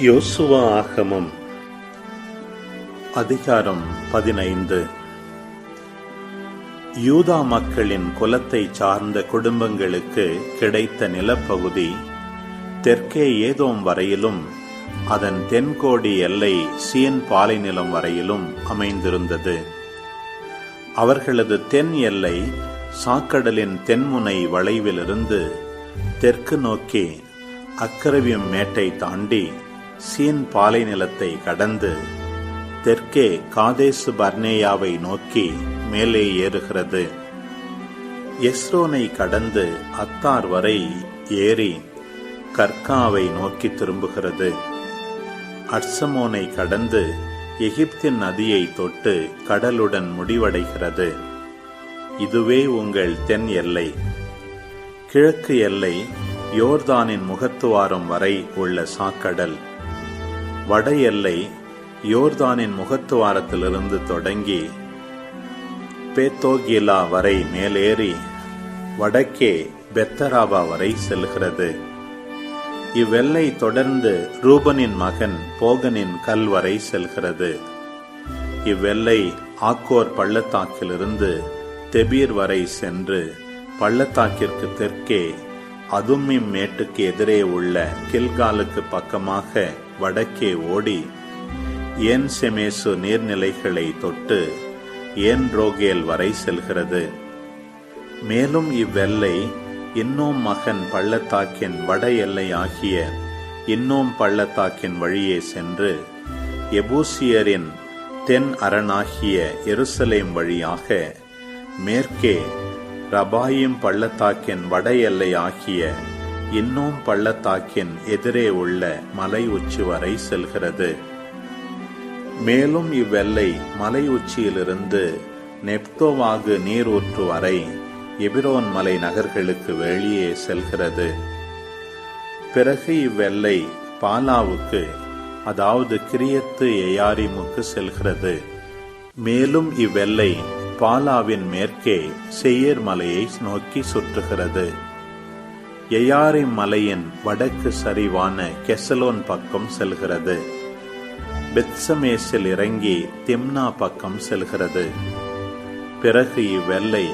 யோசுவா ஆகமம். அதிகாரம் பதினைந்து. யூதா மக்களின் குலத்தை சார்ந்த குடும்பங்களுக்கு கிடைத்த நிலப்பகுதி தெற்கே ஏதோம் வரையிலும் அதன் தென்கோடி எல்லை சியன் பாலைநிலம் வரையிலும் அமைந்திருந்தது. அவர்களது தென் எல்லை சாக்கடலின் தென்முனை வளைவிலிருந்து தெற்கு நோக்கி அக்கரவியம் மேட்டை தாண்டி சீன் பாலை நிலத்தை கடந்து தெற்கே காதேசு பர்னேயாவை நோக்கி மேலே ஏறுகிறது. எஸ்ரோனை கடந்து அத்தார் வரை ஏறி கர்காவை நோக்கி திரும்புகிறது. அட்சமோனை கடந்து எகிப்தின் நதியை தொட்டு கடலுடன் முடிவடைகிறது. இதுவே உங்கள் தென் எல்லை. கிழக்கு எல்லை யோர்தானின் முகத்துவாரம் வரை உள்ள சாக்கடல். வட எல்லை யோர்தானின் முகத்துவாரத்திலிருந்து தொடங்கி பேத்தோகிலா வரை மேலேறி வடக்கே பெத்தராபா வரை செல்கிறது. இவ்வெல்லை தொடர்ந்து ரூபனின் மகன் போகனின் கல் வரை செல்கிறது. இவ்வெல்லை ஆக்கோர் பள்ளத்தாக்கிலிருந்து தெபீர் வரை சென்று பள்ளத்தாக்கிற்கு தெற்கே அதுமிம் மேட்டுக்கு எதிரே உள்ள கில்காலுக்கு பக்கமாக வடக்கே ஓடி ஏன் செமேசு நீர்நிலைகளை தொட்டு ஏன் ரோகேல் வரை செல்கிறது? மேலும் இவ்வெல்லை இன்னும் மகன் பள்ளத்தாக்கின் வட எல்லை ஆகிய இன்னும் பள்ளத்தாக்கின் வழியே சென்று எபூசியரின் தென் அரணாகிய எருசலேம் வழியாக மேற்கே ரபாயும் பள்ளத்தாக்கின் வட எல்லை ஆகிய இன்னும் பள்ளத்தாக்கின் எதிரே உள்ள மலை உச்சி வரை செல்கிறது. மேலும் இவ்வெல்லை மலை உச்சியிலிருந்து நெப்தோவாகு நீரூற்று வரை எபிரோன் மலை நகர்களுக்கு வெளியே செல்கிறது. பிறகு இவ்வெல்லை பாலாவுக்கு அதாவது கிரியத்து எயாரிமுக்கு செல்கிறது. மேலும் இவ்வெல்லை பாலாவின் மேற்கே செய்யர் மலையை நோக்கி சுற்றுகிறது. எயாரி மலையின் வடக்கு சரிவான கெசலோன் பக்கம் செல்கிறது. பெத்சமேசில் இறங்கி திம்னா பக்கம் செல்கிறது. பிறகு இவ்வெல்லை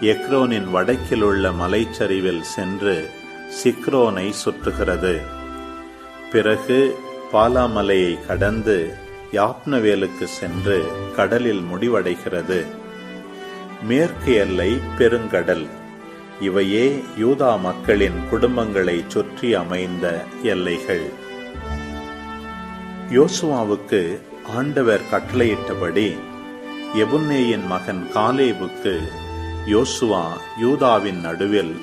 எக்ரோனின் வடக்கிலுள்ள மலைச்சரிவில் சென்று சிக்ரோனை சுற்றுகிறது. பிறகு பாலாமலையை கடந்து யாப்னவேலுக்கு சென்று கடலில் முடிவடைகிறது. மேற்கு எல்லை பெருங்கடல். இவையே யூதா மக்களின் குடும்பங்களை சுற்றி அமைந்த எல்லைகள். யோசுவாவுக்கு ஆண்டவர் கட்டளையிட்டபடி எபுன்னேயின் மகன் காலேபுக்கு யோசுவா யூதாவின் நடுவில்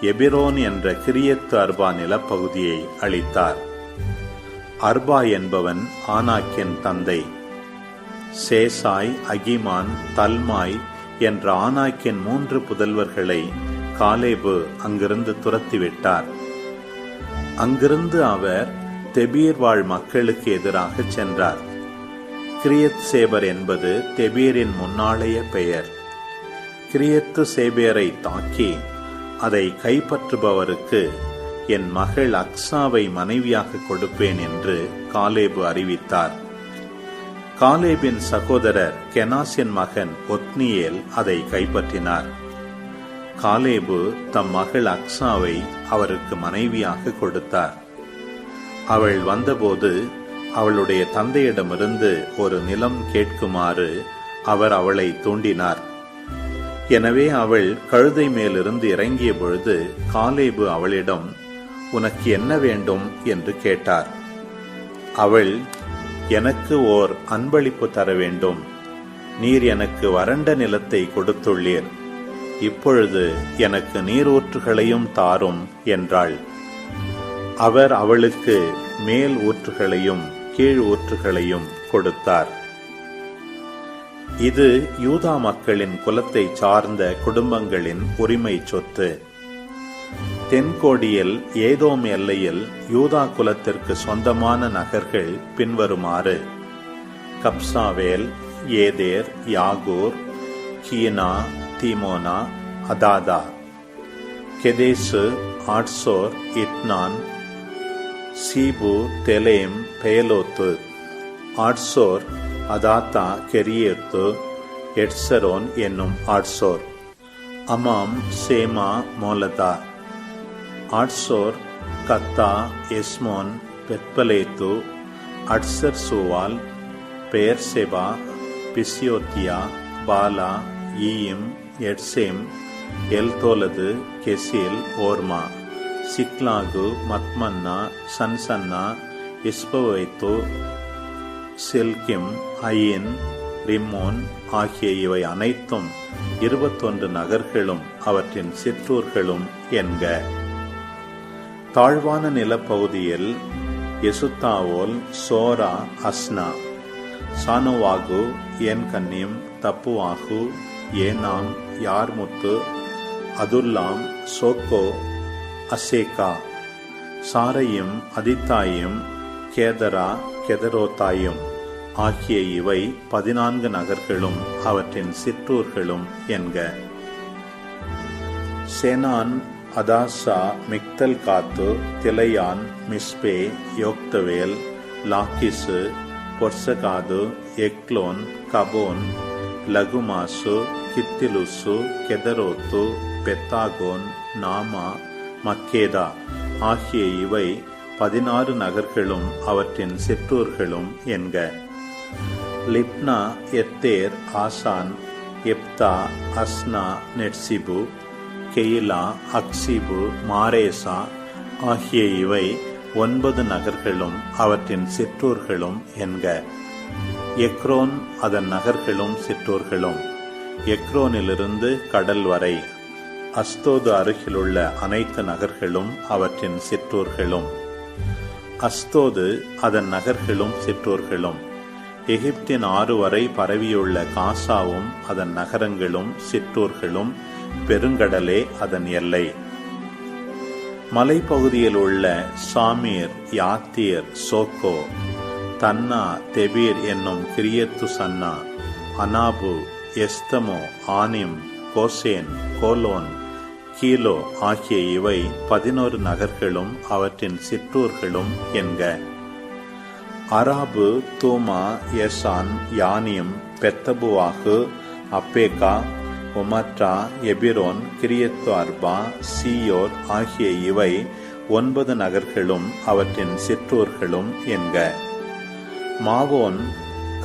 எபிரோன் என்ற கிரியத்து அர்பா நிலப்பகுதியை அளித்தார். அர்பா என்பவன் ஆனாக்கின் தந்தை. சேசாய் அகிமான் தல்மாய் என்ற ஆனாக்கின் மூன்று புதல்வர்களை காலேபு அங்கிருந்து துரத்திவிட்டார். அங்கிருந்து அவர் தெபீர் வாழ் மக்களுக்கு எதிராக சென்றார். கிரியத் சேபர் என்பது தெபீரின் முன்னாளைய பெயர். கிரியத்து சேபேரை தாக்கி அதை கைப்பற்றுபவருக்கு என் மகள் அக்ஸாவை மனைவியாக கொடுப்பேன் என்று காலேபு அறிவித்தார். காலேபின் சகோதரர் கெனாசின் மகன் ஒத்னியேல் அதை கைப்பற்றினார். காலேபு தம் மகள் அக்ஸாவை அவருக்கு மனைவியாக கொடுத்தார். அவள் வந்தபோது அவளுடைய தந்தையிடமிருந்து ஒரு நிலம் கேட்குமாறு அவர் அவளை தூண்டினார். எனவே அவள் கழுதை மேலிருந்து இறங்கிய பொழுது காலேபு அவளிடம் உனக்கு என்ன வேண்டும்? என்று கேட்டார். அவள் எனக்கு ஓர் அன்பளிப்பு தர வேண்டும். நீர் எனக்கு வறண்ட நிலத்தை கொடுத்துள்ளீர். இப்பொழுது எனக்கு நீரூற்றுகளையும் தாரும் என்றாள். அவர் அவளுக்கு மேல் ஊற்றுகளையும் கீழ் ஊற்றுகளையும் கொடுத்தார். இது யூதா மக்களின் குலத்தை சார்ந்த குடும்பங்களின் உரிமை சொத்து. தென்கோடியில் ஏதோம் எல்லையில் யூதா குலத்திற்கு சொந்தமான நகர்கள் பின்வருமாறு. கப்சாவேல் ஏதேர் யாகூர் கீனா தீமோனா அதாதா. கெதேசு ஆட்சோர் இட்னான் சீபு தெலேம் பேலோத்து. ஆட்சோர் அதாத்தா கெரியேத்து எட்சரோன் என்னும் ஆட்சோர். அமாம் சேமா மோலதா. ஆட்சோர் கத்தா எஸ்மோன் பெத்பலேத்து அட்சர் சூவால் பெயர்செபா பிசியோத்தியா பாலா ஈயம் எட்சேம் எல்தோலது கெசில் ஓர்மா சிக்லாகு மத்மன்னா சன்சன்னா இஸ்பவைத்து செல்கிம் அயின் ரிம்மோன் ஆகிய இவை அனைத்தும் இருபத்தொன்று நகர்களும் அவற்றின் சிற்றூர்களும் என்க. தாழ்வான நிலப்பகுதியில் எசுத்தாவோல் சோரா அஸ்னா சானுவாகு ஏன் கன்னியம் தப்புவாகு ஏனாம் யார்முத்து அதுல்லாம் சோக்கோ அசேகா சாரையும் அதித்தாயும் கேதரா கெதரோத்தாயும் ஆகிய இவை பதினான்கு நகர்களும் அவற்றின் சிற்றூர்களும் என்க. சேனான் அதாசா மிக்தல் காத்து திலையான் மிஸ்பே யோக்தவேல் லாக்கிசு பொர்சகாது எக்லோன் கபோன் லகுமாசு கித்திலுசு கெதரோத்து பெத்தாகோன் நாமா மக்கேதா ஆகிய இவை பதினாறு நகர்களும் அவற்றின் சிற்றூர்களும் என்க லிப்னா எத்தேர் ஆசான் எப்தா அஸ்னா நெட்சிபு கெயிலா அக்சிபு மாரேசா ஆகிய இவை ஒன்பது நகர்களும் அவற்றின் சிற்றூர்களும் என்க எக்ரோன் அதன் நகர்களும் சிற்றூர்களும். எக்ரோனிலிருந்து கடல் வரை அஸ்தோது அருகிலுள்ள அனைத்து நகர்களும் அவற்றின் சிற்றூர்களும். அஸ்தோது அதன் நகர்களும் சிற்றூர்களும். எகிப்தின் ஆறு வரை பரவியுள்ள காசாவும் அதன் நகரங்களும் சிற்றூர்களும் பெருங்கடலே அதன் எல்லை. மலைப்பகுதியில் உள்ள சாமீர் யாத்தீர் சோக்கோ தன்னா தெபீர் என்னும் கிரியத்து சன்னா அனாபு எஸ்தமோ ஆனிம் கோசேன் கோலோன் கீலோ ஆகிய இவை பதினோரு நகர்களும் அவற்றின் சிற்றூர்களும் என்க. அராபு தூமா எசான் யானியம் பெத்தபுவாகு அப்பேகா ஒமட்ரா எபிரோன் கிரியத்து அர்பா சீயோர் ஆகிய இவை ஒன்பது நகர்களும் அவற்றின் சிற்றூர்களும் என்க. மாவோன்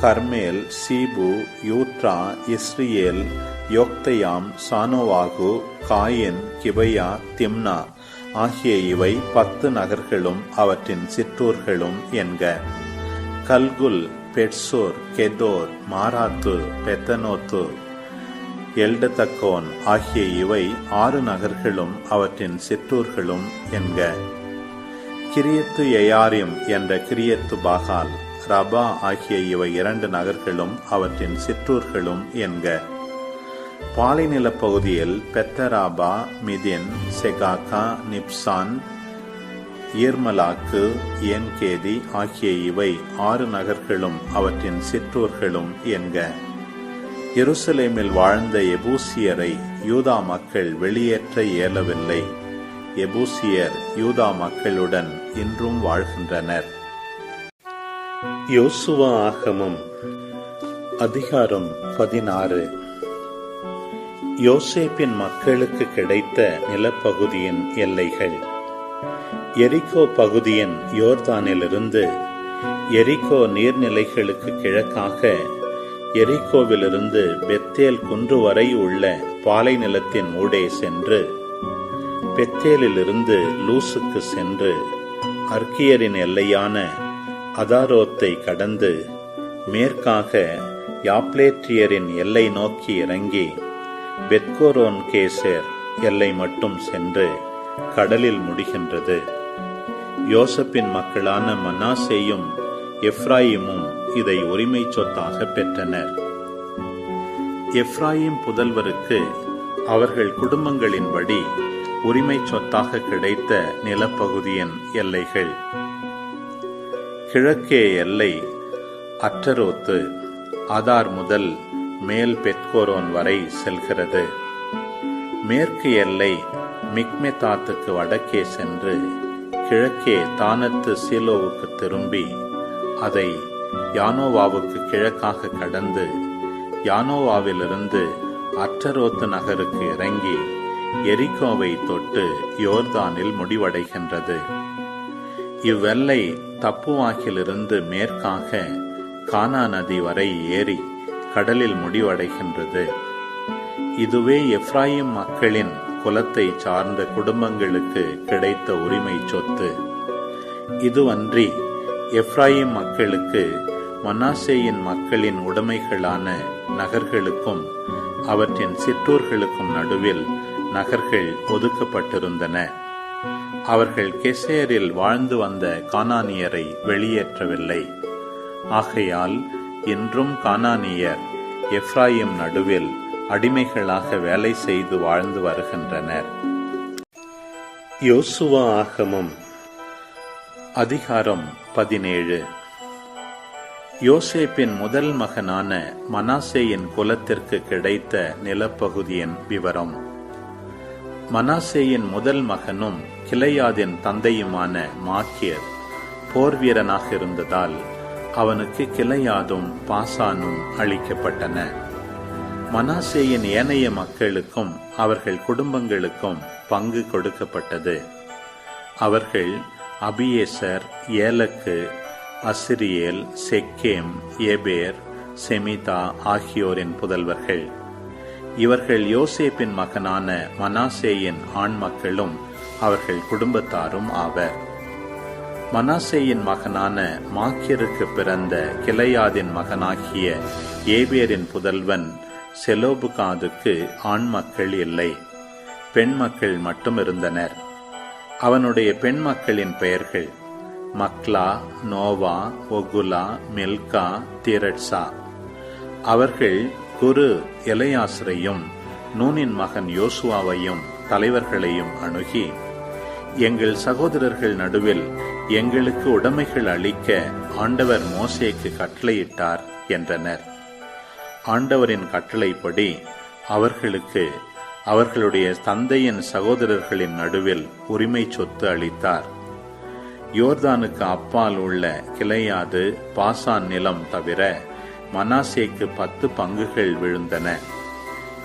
கர்மேல் சீபு யூட்ரா இஸ்ரியேல் யோக்தயாம் சானோவாகு காயின் கிபையா திம்னா ஆகிய இவை பத்து நகர்களும் அவற்றின் சிற்றூர்களும் என்க. கல்குல் பெட்சோர் கெதோர் மாராத்து பெத்தனோத்து எல்டத்தக்கோன் ஆகிய இவை ஆறு நகர்களும் அவற்றின் சிற்றூர்களும் என்க. கிரியத்து எயாரிம் என்ற கிரியத்து பாகால் ரபா ஆகிய இவை இரண்டு நகர்களும் அவற்றின் சிற்றூர்களும் என்க. பாலைநில பகுதியில் பெத்தராபா மிதின் செகாக்கா நிப்சான் ஈர்மலாக்கு ஏன்கேதி ஆகிய இவை ஆறு நகர்களும் அவற்றின் சிற்றூர்களும் என்க. எருசலேமில் வாழ்ந்த எபூசியரை யூதா மக்கள் வெளியேற்ற இயலவில்லை. எபூசியர் யூதா மக்களுடன் இன்றும் வாழ்கின்றனர். யோசுவா ஆகமம் அதிகாரம் பதினாறு. யோசேப்பின் மக்களுக்கு கிடைத்த நிலப்பகுதியின் எல்லைகள். எரிகோ பகுதியின் யோர்தானிலிருந்து எரிகோ நீர்நிலைகளுக்கு கிழக்காக எரிகோவிலிருந்து பெத்தேல் குன்று வரை உள்ள பாலை நிலத்தின் ஊடே சென்று பெத்தேலிலிருந்து லூசுக்கு சென்று அர்க்கியரின் எல்லையான அதாரோத்தை கடந்து மேற்காக யாப்லேட்ரியரின் எல்லை நோக்கி இறங்கி பெத்கோரோன் கேசர் எல்லை மட்டும் சென்று கடலில் முடிகின்றது. யோசப்பின் மக்களான மனாசேயும் எப்ராயிமும் இதை உரிமை சொத்தாக பெற்றனர். எப்ராயிம் புதல்வருக்கு அவர்கள் குடும்பங்களின்படி உரிமை சொத்தாக கிடைத்த நிலப்பகுதியின் எல்லைகள் கிழக்கே எல்லை அற்றரோத்து ஆதார் முதல் மேல் பெட்கோரோன் வரை செல்கிறது. மேற்கு எல்லை மிக்மெதாத்துக்கு வடக்கே சென்று கிழக்கே தானத்து சீலோவுக்கு திரும்பி அதை யானோவாவுக்கு கிழக்காக கடந்து யானோவாவிலிருந்து அற்றரோத்து நகருக்கு இறங்கி எரிகோவை தொட்டு யோர்தானில் முடிவடைகின்றது. இவ்வெல்லை தப்புவாக்கிலிருந்து மேற்காக கானா நதி வரை ஏறி கடலில் முடிவடைகின்றது. இதுவே எப்ராயிம் மக்களின் குலத்தை சார்ந்த குடும்பங்களுக்கு கிடைத்த உரிமை சொத்து. இதுவன்றி எப்ராயிம் மக்களுக்கு மனாசேயின் மக்களின் உடைமைகளான நகர்களுக்கும் அவற்றின் சிற்றூர்களுக்கும் நடுவில் நகர்கள் ஒதுக்கப்பட்டிருந்தன. அவர்கள் கெசேரில் வாழ்ந்து வந்த கானானியரை வெளியேற்றவில்லை. ஆகையால் இன்றும் கானானியர் எஃப்ராயிம் நடுவில் அடிமைகளாக வேலை செய்து வாழ்ந்து வருகின்றனர். யோசுவா ஆகமம் அதிகாரம் பதினேழு. யோசேப்பின் முதல் மகனான மனாசேயின் குலத்திற்கு கிடைத்த நிலப்பகுதியின் விவரம். மனாசேயின் முதல் மகனும் கிளையாதின் தந்தையுமான மாக்கியர் போர் வீரனாக இருந்ததால் அவனுக்கு கிளையாதும் பாசானும் அளிக்கப்பட்டன. மனாசேயின் ஏனைய மக்களுக்கும் அவர்கள் குடும்பங்களுக்கும் பங்கு கொடுக்கப்பட்டது. அவர்கள் அபியேசர் ஏலக்கு அசிரியேல் செக்கேம் ஏபேர் செமிதா ஆகியோரின் புதல்வர்கள். இவர்கள் யோசேப்பின் மகனான மனாசேயின் ஆண் மக்களும் அவர்கள் குடும்பத்தாரும் ஆவர். மனாசேயின் மகனான மாக்கியருக்கு பிறந்த கிளையாதின் மகனாகிய ஏபேரின் புதல்வன் செலோபுகாதுக்கு ஆண் மக்கள் இல்லை. பெண் மக்கள் மட்டும் இருந்தனர். அவனுடைய பெண் மக்களின் பெயர்கள் மக்லா நோவா ஒகுலா மில்கா திரட்சா. அவர்கள் குரு எலையாசரையும் நூனின் மகன் யோசுவாவையும் தலைவர்களையும் அணுகி எங்கள் சகோதரர்கள் நடுவில் எங்களுக்கு உடைமைகள் அளிக்க ஆண்டவர் மோசேக்கு கட்டளையிட்டார் என்றனர். ஆண்டவரின் கட்டளைப்படி அவர்களுக்கு அவர்களுடைய தந்தையின் சகோதரர்களின் நடுவில் உரிமை சொத்து அளித்தார். யோர்தானுக்கு அப்பால் உள்ள கிளையாது பாசான் நிலம் தவிர மனாசேக்கு பத்து பங்குகள் விழுந்தன.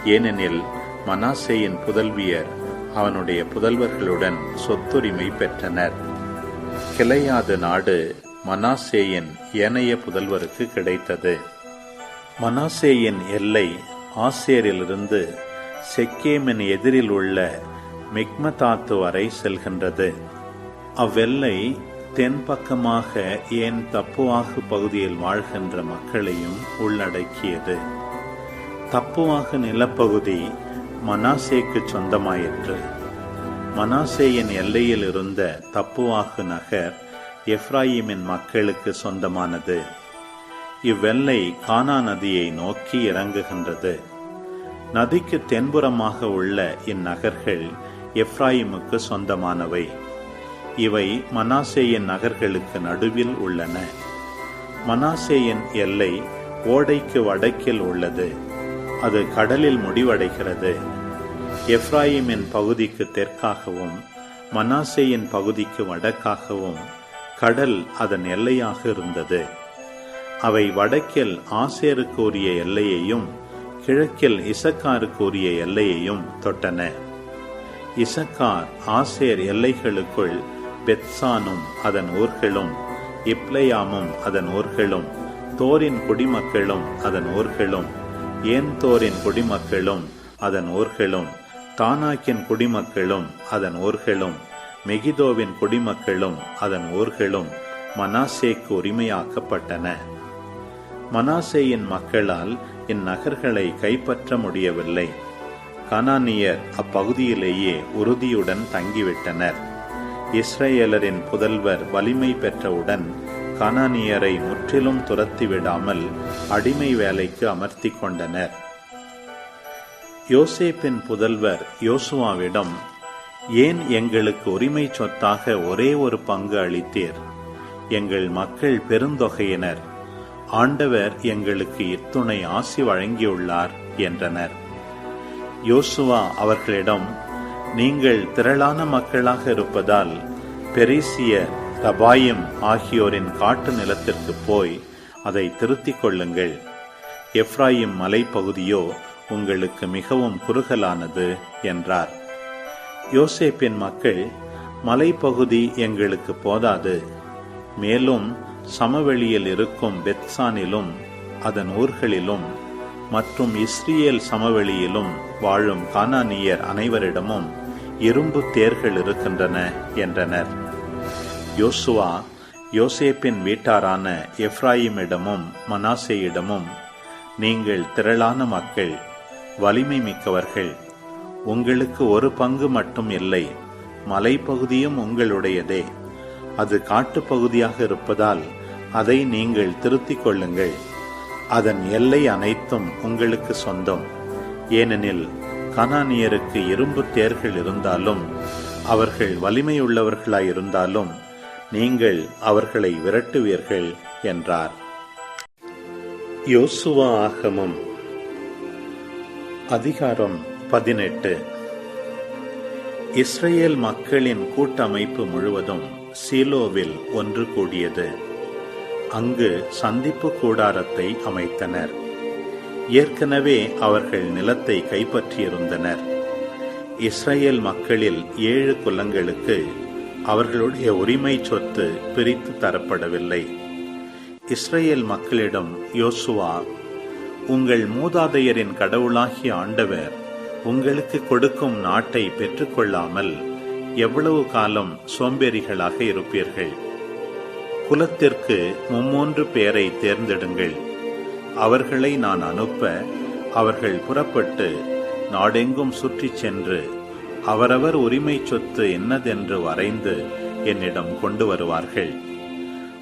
ஏனெனில் மனாசேயின் புதல்வியர் அவனுடைய புதல்வர்களுடன் சொத்துரிமை பெற்றனர். கிளையாது நாடு மனாசேயின் ஏனைய புதல்வருக்கு கிடைத்தது. மனாசேயின் எல்லை ஆசேரிலிருந்து செக்கேமின் எதிரில் உள்ள மிக்மதாத்து வரை செல்கின்றது. அவ்வெல்லை தென்பக்கமாக ஏன் தப்புவாகு பகுதியில் வாழ்கின்ற மக்களையும் உள்ளடக்கியது. தப்புவாகு நிலப்பகுதி மனாசேக்கு சொந்தமாயிற்று. மனாசேயின் எல்லையில் இருந்த தப்புவாகு நகர் எஃப்ராயிமின் மக்களுக்கு சொந்தமானது. இவ்வெல்லை கானா நதியை நோக்கி இறங்குகின்றது. நதிக்கு தென்புறமாக உள்ள இந்நகர்கள் எஃப்ராயிமுக்கு சொந்தமானவை. இவை மனாசேயின் நகர்களுக்கு நடுவில் உள்ளன. மனாசேயின் எல்லை ஓடைக்கு வடக்கில் உள்ளது. அது கடலில் முடிவடைகிறது. எப்ராயிமின் பகுதிக்கு தெற்காகவும் மனாசேயின் பகுதிக்கு வடக்காகவும் கடல் அதன் எல்லையாக இருந்தது. அவை வடக்கில் ஆசேருக்கு உரிய எல்லையையும் கிழக்கில் இசக்காருக்கு உரிய எல்லையையும் தொட்டன. இசக்கார் ஆசேர் எல்லைகளுக்குள் பெத்சானும் அதன் ஊர்களும் இப்ளையாமும் அதன் ஊர்களும் தோரின் குடிமக்களும் அதன் ஊர்களும் ஏன் தோரின் குடிமக்களும் அதன் ஊர்களும் தானாக்கின் குடிமக்களும் அதன் ஊர்களும் மெகிதோவின் குடிமக்களும் அதன் ஊர்களும் மனாசேக்கு உரிமையாக்கப்பட்டன. மனாசேயின் மக்களால் இந்நகர்களை கைப்பற்ற முடியவில்லை. கனானியர் அப்பகுதியிலேயே உறுதியுடன் தங்கிவிட்டனர். இஸ்ரேலரின் புதல்வர் வலிமை பெற்றவுடன் கனானியரை முற்றிலும் துரத்திவிடாமல் அடிமை வேலைக்கு அமர்த்தி கொண்டனர். யோசேப்பின் புதல்வர் யோசுவாவிடம் ஏன் எங்களுக்கு உரிமை சொத்தாக ஒரே ஒரு பங்கு அளித்தீர்? எங்கள் மக்கள் பெருந்தொகையினர். ஆண்டவர் எங்களுக்கு இத்துணை ஆசி வழங்கியுள்ளார் என்றனர். யோசுவா அவர்களிடம் நீங்கள் திரளான மக்களாக இருப்பதால் பெரிசிய தபாயம் ஆகியோரின் காட்டு நிலத்திற்கு போய் அதை திருத்திக் கொள்ளுங்கள். எப்ராயிம் மலைப்பகுதியோ உங்களுக்கு மிகவும் குறுகலானது என்றார். யோசேப்பின் மக்கள் மலைப்பகுதி எங்களுக்கு போதாது. மேலும் சமவெளியில் இருக்கும் பெத்சானிலும் அதன் ஊர்களிலும் மற்றும் இஸ்ரியேல் சமவெளியிலும் வாழும் கானானியர் அனைவரிடமும் இரும்பு தேர்கள் இருக்கின்றன என்றனர். யோசுவா யோசேப்பின் வீட்டாரான எப்ராயிமிடமும் மனாசேயிடமும் நீங்கள் திரளான மக்கள் வலிமை மிக்கவர்கள். உங்களுக்கு ஒரு பங்கு மட்டும் இல்லை மலைப்பகுதியும் உங்களுடையதே. அது காட்டுப்பகுதியாக இருப்பதால் அதை நீங்கள் திருத்திக் கொள்ளுங்கள். அதன் எல்லை அனைத்தும் உங்களுக்கு சொந்தம். ஏனெனில் கனானியருக்கு இரும்பு தேர்கள் இருந்தாலும் அவர்கள் வலிமையுள்ளவர்களாயிருந்தாலும் நீங்கள் அவர்களை விரட்டுவீர்கள் என்றார். யோசுவா ஆகமம் அதிகாரம் பதினெட்டு. இஸ்ரேல் மக்களின் கூட்டமைப்பு முழுவதும் சீலோவில் ஒன்று கூடியது. அங்கு சந்திப்பு கூடாரத்தை அமைத்தனர். ஏற்கனவே அவர்கள் நிலத்தை கைப்பற்றியிருந்தனர். இஸ்ரேல் மக்களில் ஏழு குலங்களுக்கு அவர்களுடைய உரிமை சொத்து பிரித்து தரப்படவில்லை. இஸ்ரேல் மக்களிடம் யோசுவா உங்கள் மூதாதையரின் கடவுளாகிய ஆண்டவர் உங்களுக்கு கொடுக்கும் நாட்டை பெற்றுக்கொள்ளாமல் எவ்வளவு காலம் சோம்பேறிகளாக இருப்பீர்கள்? குலத்திற்கு மும்மூன்று பேரை தேர்ந்தெடுங்கள். அவர்களை நான் அனுப்ப அவர்கள் புறப்பட்டு நாடெங்கும் சுற்றிச் சென்று அவரவர் உரிமை சொத்து என்னதென்று வரைந்து என்னிடம் கொண்டு வருவார்கள்.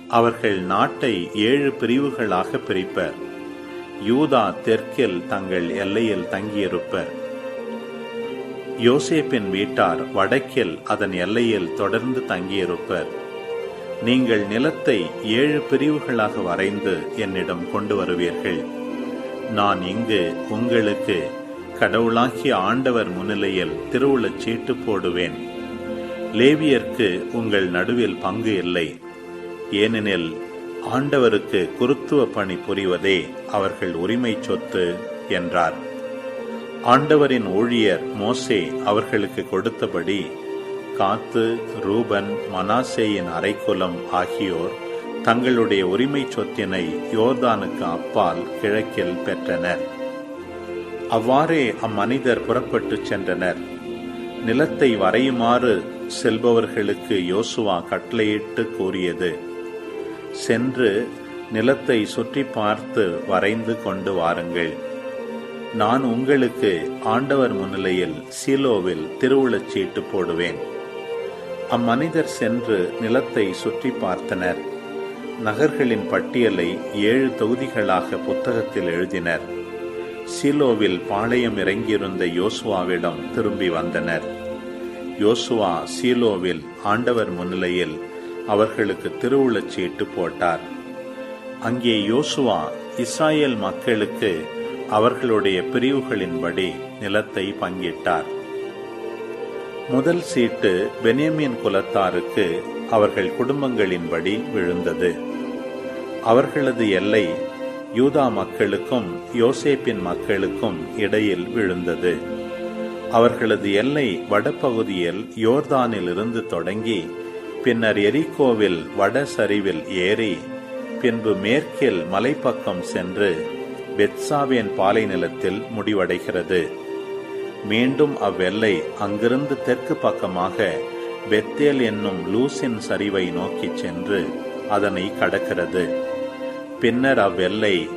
அவர்கள் நாட்டை ஏழு பிரிவுகளாக பிரிப்பர். யூதா தெற்கில் தங்கள் எல்லையில் தங்கியிருப்பர். யோசேப்பின் வீட்டார் வடக்கில் அதன் எல்லையில் தொடர்ந்து தங்கியிருப்பர். நீங்கள் நிலத்தை ஏழு பிரிவுகளாக வரைந்து என்னிடம் கொண்டு வருவீர்கள். நான் இங்கு உங்களுக்கு கடவுளாகிய ஆண்டவர் முன்னிலையில் திருவுளச் சீட்டு போடுவேன். லேவியர்க்கு உங்கள் நடுவில் பங்கு இல்லை. ஏனெனில் ஆண்டவருக்கு குருத்துவ பணி புரிவதே அவர்கள் உரிமை சொத்து என்றார். ஆண்டவரின் ஊழியர் மோசே அவர்களுக்கு கொடுத்தபடி காத்து ரூபன் மனாசேயின் அரைக்குலம் ஆகியோர் தங்களுடைய உரிமை சொத்தினை யோர்தானுக்கு அப்பால் கிழக்கில் பெற்றனர். அவ்வாறே அம்மனிதர் புறப்பட்டு சென்றனர். நிலத்தை வரையுமாறு செல்பவர்களுக்கு யோசுவா கட்டளையிட்டு கூறியது. சென்று நிலத்தை சுற்றி பார்த்து வரைந்து கொண்டு வாருங்கள். நான் உங்களுக்கு ஆண்டவர் முன்னிலையில் சீலோவில் திருவுளச் சீட்டு போடுவேன். அம்மனிதர் சென்று நிலத்தை சுற்றி பார்த்தனர். நகர்களின் பட்டியலை ஏழு தொகுதிகளாக புத்தகத்தில் எழுதினர். சீலோவில் பாளையம் இறங்கியிருந்த யோசுவாவிடம் திரும்பி வந்தனர். யோசுவா சீலோவில் ஆண்டவர் முன்னிலையில் அவர்களுக்கு திருவுளச்சீட்டு போட்டார். அங்கே யோசுவா இஸ்ராயேல் மக்களுக்கு அவர்களுடைய பிரிவுகளின்படி நிலத்தை பங்கிட்டார். முதல் சீட்டு பென்யமின் குலத்தாருக்கு அவர்கள் குடும்பங்களின்படி விழுந்தது. அவர்களது எல்லை யூதா மக்களுக்கும் யோசேப்பின் மக்களுக்கும் இடையில் விழுந்தது. அவர்களது எல்லை வடபகுதியில் யோர்தானில் இருந்து தொடங்கி பின்னர் எரிகோவில் வட சரிவில் ஏறி பின்பு மேற்கில் மலைப்பக்கம் சென்று பெத்சாவின் பாலை நிலத்தில் முடிவடைகிறது. மீண்டும் அவ்வெல்லை அங்கிருந்து தெற்கு பக்கமாக பெத்தேல் என்னும் லூசின் சரிவை நோக்கிச் சென்று அதனை கடக்கிறது. பின்னர் அவ்வெல்லை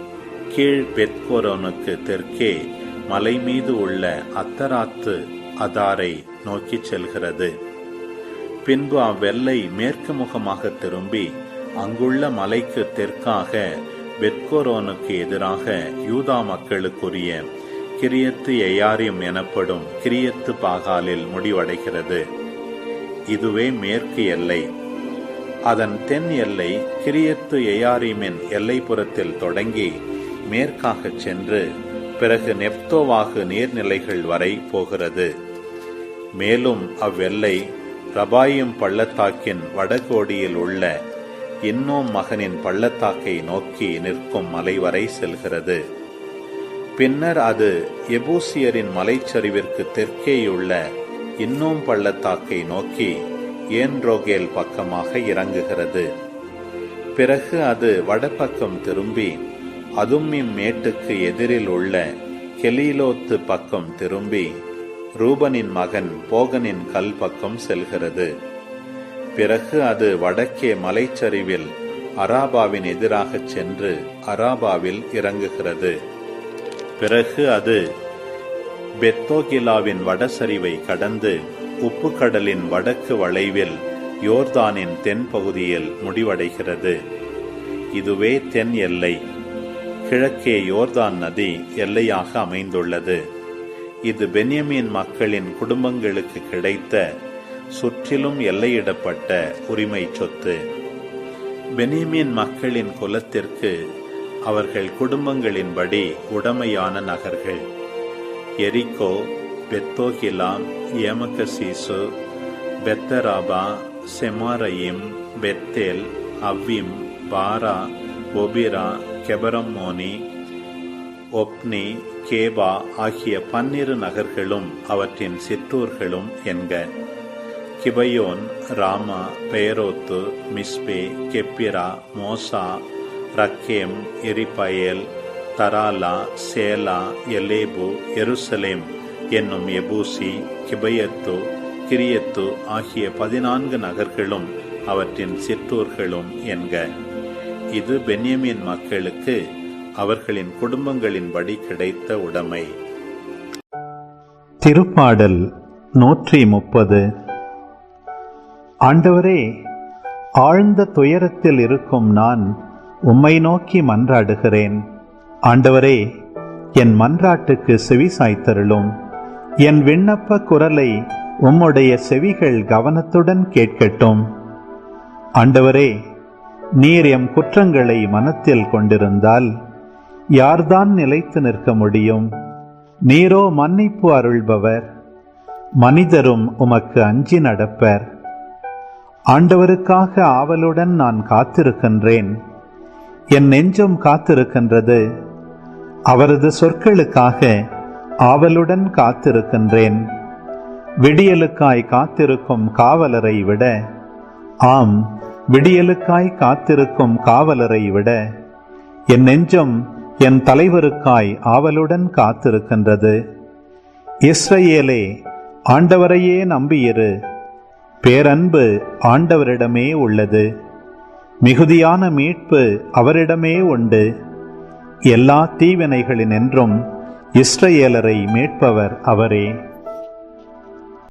கீழ் பெத்கோரோனுக்கு தெற்கே மலை மீது உள்ள அத்தராத்து அதாரை நோக்கிச் செல்கிறது. பின்பு அவ்வெல்லை மேற்கு முகமாக திரும்பி அங்குள்ள மலைக்கு தெற்காக பெத்கோரோனுக்கு எதிராக யூதா மக்களுக்குரிய கிரியத்து எயாரியம் எனப்படும் கிரியத்து பாகாலில் முடிவடைகிறது. இதுவே மேற்கு எல்லை. அதன் தென் எல்லை கிரியத்து எயாரிமின் எல்லைப்புறத்தில் தொடங்கி மேற்காகச் சென்று பிறகு நெப்தோவாகு நீர்நிலைகள் வரை போகிறது. மேலும் அவ்வெல்லை ரபாயும் பள்ளத்தாக்கின் வடகோடியில் உள்ள இன்னும் மகனின் பள்ளத்தாக்கை நோக்கி நிற்கும் மலை வரை செல்கிறது. பின்னர் அது எபூசியரின் மலைச்சரிவிற்கு தெற்கேயுள்ள இன்னும் பள்ளத்தாக்கை நோக்கி ஏன்ரோகேல் பக்கமாக இறங்குகிறது. பிறகு அது வடபக்கம் திரும்பி அதும்மிம் மேட்டுக்கு எதிரில் உள்ள கெலீலோத்து பக்கம் திரும்பி ரூபனின் மகன் போகனின் கல் பக்கம் செல்கிறது. பிறகு அது வடக்கே மலைச்சரிவில் அராபாவின் எதிராகச் சென்று அராபாவில் இறங்குகிறது. பிறகு அது பெத்தோகிலாவின் வடசரிவை கடந்து உப்புக்கடலின் வடக்கு வளைவில் யோர்தானின் தென்பகுதியில் முடிவடைகிறது. இதுவே தென் எல்லை. கிழக்கே யோர்தான் நதி எல்லையாக அமைந்துள்ளது. இது பென்யமின் மக்களின் குடும்பங்களுக்கு கிடைத்த சுற்றிலும் எல்லையிடப்பட்ட உரிமை சொத்து. பெனியமீன் மக்களின் குலத்திற்கு அவர்கள் குடும்பங்களின்படி உடமையான நகர்கள். எரிகோ பெத்தோகிலாம் ஏமகசீசு பெத்தராபா செமாரயிம் பெத்தேல் அவ்விம் பாரா ஒபிரா கெபரம்மோனி ஒப்னி கேபா ஆகிய பன்னிரு நகர்களும் அவற்றின் சிற்றூர்களும் என்க. கிபயோன் ராமா பெயரோத்து மிஸ்பே கெப்பிரா மோசா ரக்கேம் எரிபயேல் தராலா சேலா எலேபு எருசலேம் என்னும் எபூசி கிபயத்து கிரியத்து ஆகிய பதினான்கு நகர்களும் அவற்றின் சிற்றூர்களும் என்க. இது பென்யமின் மக்களுக்கு அவர்களின் குடும்பங்களின்படி கிடைத்த உடைமை. திருப்பாடல் நூற்றி முப்பது. ஆண்டவரே ஆழ்ந்த துயரத்தில் இருக்கும் நான் உம்மை நோக்கி மன்றாடுகிறேன். ஆண்டவரே என் மன்றாட்டுக்கு செவி சாய்த்தருளும் என் விண்ணப்ப குரலை உம்முடைய செவிகள் கவனத்துடன் கேட்கட்டும். ஆண்டவரே நீர் எம் குற்றங்களை மனத்தில் கொண்டிருந்தால் யார்தான் நிலைத்து நிற்க முடியும்? நீரோ மன்னிப்பு அருள்பவர். மனிதரும் உமக்கு அஞ்சி நடப்பர். ஆண்டவருக்காக ஆவலுடன் நான் காத்திருக்கின்றேன். என் நெஞ்சம் காத்திருக்கின்றது. அவரது சொற்களுக்காக ஆவலுடன் காத்திருக்கின்றேன். விடியலுக்காய் காத்திருக்கும் காவலரை விட ஆம் விடியலுக்காய் காத்திருக்கும் காவலரை விட என் நெஞ்சம் என் தலைவருக்காய் ஆவலுடன் காத்திருக்கின்றது. இஸ்ரவேலே ஆண்டவரையே நம்பியிரு. பேரன்பு ஆண்டவரிடமே உள்ளது. மிகுதியான மீட்பு அவரிடமே உண்டு. எல்லா தீவினைகளினின்றும் இஸ்ரேலரை மீட்பவர் அவரே.